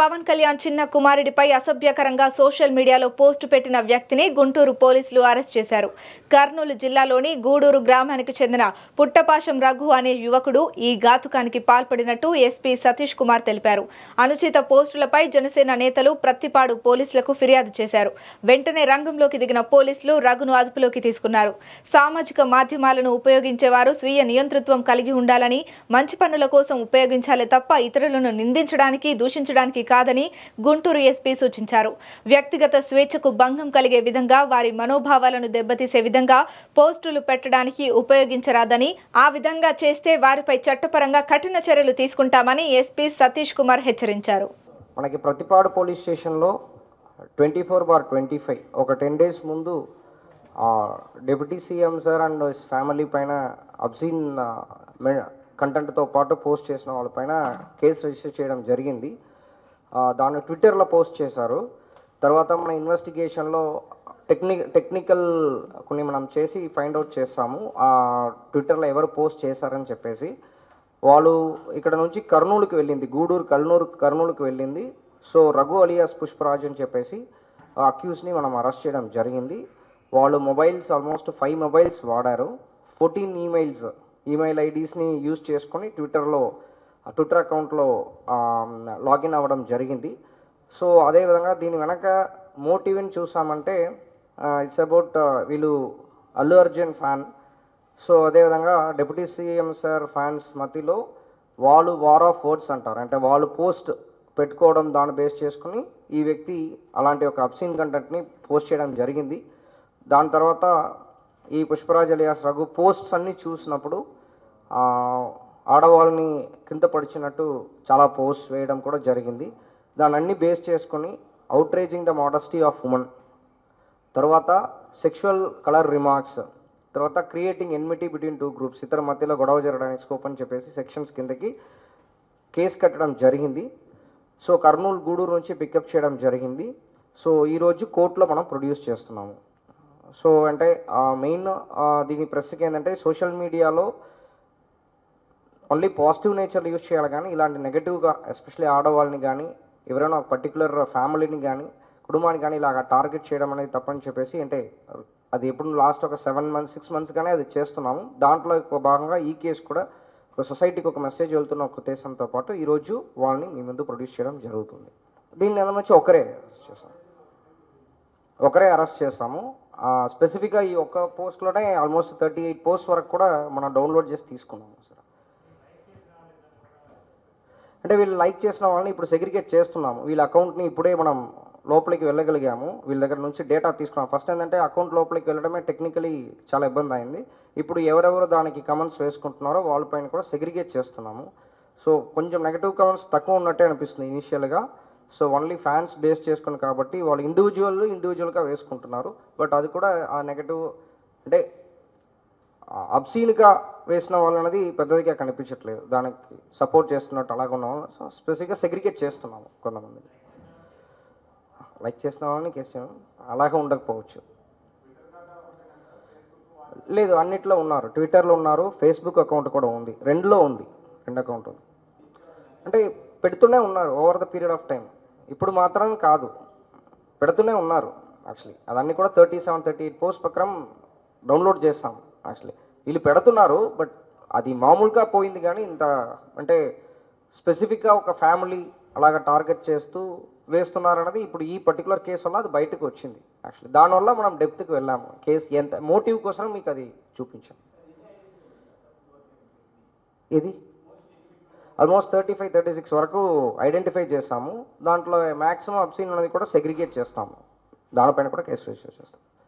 పవన్ కళ్యాణ్ చిన్న కుమారుడిపై అసభ్యకరంగా సోషల్ మీడియాలో పోస్టు పెట్టిన వ్యక్తిని గుంటూరు పోలీసులు అరెస్ట్ చేశారు. కర్నూలు జిల్లాలోని గూడూరు గ్రామానికి చెందిన పుట్టపాశం రఘు అనే యువకుడు ఈ ఘాతుకానికి పాల్పడినట్టు ఎస్పీ సతీష్ కుమార్ తెలిపారు. అనుచిత పోస్టులపై జనసేన నేతలు ప్రత్తిపాడు పోలీసులకు ఫిర్యాదు చేశారు. వెంటనే రంగంలోకి దిగిన పోలీసులు రఘును అదుపులోకి తీసుకున్నారు. సామాజిక మాధ్యమాలను ఉపయోగించేవారు స్వీయ నియంతృత్వం కలిగి ఉండాలని మంచి పనుల కోసం ఉపయోగించాలి తప్ప ఇతరులను నిందించడానికి దూషించడానికి కాదని గుంటూరు ఎస్పీ సూచించారు. వ్యక్తిగత స్వేచ్ఛకు భంగం కలిగే విధంగా వారి మనోభావాలను దెబ్బతీసే విధంగా పోస్టులు పెట్టడానికి ఉపయోగించరాదని ఆ విధంగా చేస్తే వారిపై చట్టపరంగా కఠిన చర్యలు తీసుకుంటామని ఎస్పీ సతీష్ కుమార్ హెచ్చరించారు. మనకి ప్రతిపాడు పోలీస్ స్టేషన్లో twenty four bar twenty five ఒక టెన్ డేస్ ముందు deputy CM sir and his family పైన అబ్సీన్ కంటెంట్తో పాటు పోస్ట్ చేసిన వాళ్ళపైన కేసు రిజిస్టర్ చేయడం జరిగింది. దాన్ని ట్విట్టర్లో పోస్ట్ చేశారు. తర్వాత మన ఇన్వెస్టిగేషన్లో టెక్నిక్ టెక్నికల్ కొన్ని మనం చేసి ఫైండ్ అవుట్ చేస్తాము. ఆ ట్విట్టర్లో ఎవరు పోస్ట్ చేశారని చెప్పేసి. వాళ్ళు ఇక్కడ నుంచి కర్నూలుకి వెళ్ళింది గూడూరు కర్నూలు కర్నూలుకి వెళ్ళింది. సో రఘు అలియాస్ పుష్పరాజ్ అని చెప్పేసి ఆ అక్యూస్ని మనం అరెస్ట్ చేయడం జరిగింది. వాళ్ళు మొబైల్స్ ఆల్మోస్ట్ ఫైవ్ మొబైల్స్ వాడారు. ఫోర్టీన్ ఈమెయిల్స్ ఈమెయిల్ ఐడీస్ని యూజ్ చేసుకొని ట్విట్టర్లో ట్విట్టర్ అకౌంట్లో లాగిన్ అవ్వడం జరిగింది. సో అదేవిధంగా దీని వెనక మోటివ్ని చూసామంటే ఇట్స్ అబౌట్ వీళ్ళు అల్లు అర్జున్ ఫ్యాన్. సో అదేవిధంగా డిప్యూటీ సీఎం సార్ ఫ్యాన్స్ మధ్యలో వాళ్ళు వార్ ఆఫ్ వర్డ్స్ అంటారు. అంటే వాళ్ళు పోస్ట్ పెట్టుకోవడం దాన్ని బేస్ చేసుకుని ఈ వ్యక్తి అలాంటి ఒక అబ్సీన్ కంటెంట్ని పోస్ట్ చేయడం జరిగింది. దాని తర్వాత ఈ పుష్పరాజ్ అలియాస్ రఘు పోస్ట్స్ అన్నీ చూసినప్పుడు ఆడవాళ్ళని కింద పడిచినట్టు చాలా పోస్ట్ వేయడం కూడా జరిగింది. దాన్ని అన్ని బేస్ చేసుకొని outraging the modesty of women తర్వాత సెక్షువల్ కలర్ రిమార్క్స్ తర్వాత creating enmity between two groups ఇతర మధ్యలో గొడవ జరగడానికి స్కోప్ అని చెప్పేసి సెక్షన్స్ కిందకి కేసు కట్టడం జరిగింది. సో కర్నూలు గూడూరు నుంచి పికప్ చేయడం జరిగింది. సో ఈరోజు కోర్టులో మనం ప్రొడ్యూస్ చేస్తున్నాము. సో అంటే మెయిన్ దీని ప్రశ్నకి ఏంటంటే సోషల్ మీడియాలో ఓన్లీ పాజిటివ్ నేచర్ యూజ్ చేయాలి కానీ ఇలాంటి నెగటివ్గా ఎస్పెషల్లీ ఆడవాళ్ళని కానీ ఎవరైనా ఒక పర్టికులర్ ఫ్యామిలీని కానీ కుటుంబాన్ని కానీ ఇలాగ టార్గెట్ చేయడం అనేది తప్పని చెప్పేసి అంటే అది ఎప్పుడు లాస్ట్ ఒక సెవెన్ మంత్స్ సిక్స్ మంత్స్ కానీ అది చేస్తున్నాము. దాంట్లో భాగంగా ఈ కేసు కూడా ఒక సొసైటీకి ఒక మెసేజ్ వెళ్తున్న ఒక ఉద్దేశంతో పాటు ఈరోజు వాళ్ళని మీ ముందు ప్రొడ్యూస్ చేయడం జరుగుతుంది. దీన్ని నుంచి ఒకరే అరెస్ట్ చేస్తాం. ఒకరే అరెస్ట్ చేస్తాము. స్పెసిఫిక్గా ఈ ఒక్క పోస్ట్లోనే ఆల్మోస్ట్ థర్టీ ఎయిట్ పోస్ట్ వరకు కూడా మనం డౌన్లోడ్ చేసి తీసుకున్నాము సార్ అంటే వీళ్ళు లైక్ చేసిన వాళ్ళని ఇప్పుడు సెగ్రిగేట్ చేస్తున్నాము. వీళ్ళ అకౌంట్ని ఇప్పుడే మనం లోపలికి వెళ్ళగలిగాము. వీళ్ళ దగ్గర నుంచి డేటా తీసుకున్నాం. ఫస్ట్ ఏంటంటే అకౌంట్ లోపలికి వెళ్ళడమే టెక్నికలీ చాలా ఇబ్బంది అయింది. ఇప్పుడు ఎవరెవరు దానికి కమెంట్స్ వేసుకుంటున్నారో వాళ్ళ పైన కూడా సెగ్రిగేట్ చేస్తున్నాము. సో కొంచెం నెగటివ్ కమెంట్స్ తక్కువ ఉన్నట్టే అనిపిస్తుంది ఇనిషియల్గా సో ఓన్లీ ఫ్యాన్స్ బేస్ చేసుకుని కాబట్టి వాళ్ళు ఇండివిజువల్ ఇండివిజువల్గా వేసుకుంటున్నారు. బట్ అది కూడా ఆ నెగటివ్ అంటే అబ్సీన్గా వేసిన వాళ్ళు అనేది పెద్దదిగా కనిపించట్లేదు. దానికి సపోర్ట్ చేస్తున్నట్టు అలాగ ఉన్నాము సో స్పెసిఫిక్గా సెగ్రిగేట్ చేస్తున్నాము కొంతమంది. లైక్ చేసిన వాళ్ళని కేసు చేయడం అలాగే ఉండకపోవచ్చు. లేదు అన్నిట్లో ఉన్నారు. ట్విట్టర్లో ఉన్నారు ఫేస్బుక్ అకౌంట్ కూడా ఉంది. రెండులో ఉంది. రెండు అకౌంట్ ఉంది. అంటే పెడుతూనే ఉన్నారు over the period of time ఇప్పుడు మాత్రం కాదు. పెడుతూనే ఉన్నారు యాక్చువల్లీ. అదన్నీ కూడా thirty seven thirty eight post ప్రకారం డౌన్లోడ్ చేస్తాం యాక్చువల్లీ. వీళ్ళు పెడుతున్నారు బట్ అది మామూలుగా పోయింది కానీ ఇంత అంటే స్పెసిఫిక్గా ఒక ఫ్యామిలీ అలాగ టార్గెట్ చేస్తూ వేస్తున్నారన్నది ఇప్పుడు ఈ పర్టికులర్ కేసు వల్ల అది బయటకు వచ్చింది యాక్చువల్లీ. దానివల్ల మనం డెప్త్కి వెళ్ళాము. కేసు ఎంత మోటివ్ కోసం మీకు అది చూపించాం ఇది almost thirty five thirty six వరకు ఐడెంటిఫై చేస్తాము. దాంట్లో మ్యాక్సిమం అబ్సీన్ అనేది కూడా సెగ్రిగేట్ చేస్తాము. దానిపైన కూడా కేసు రిజిస్టర్ చేస్తాం.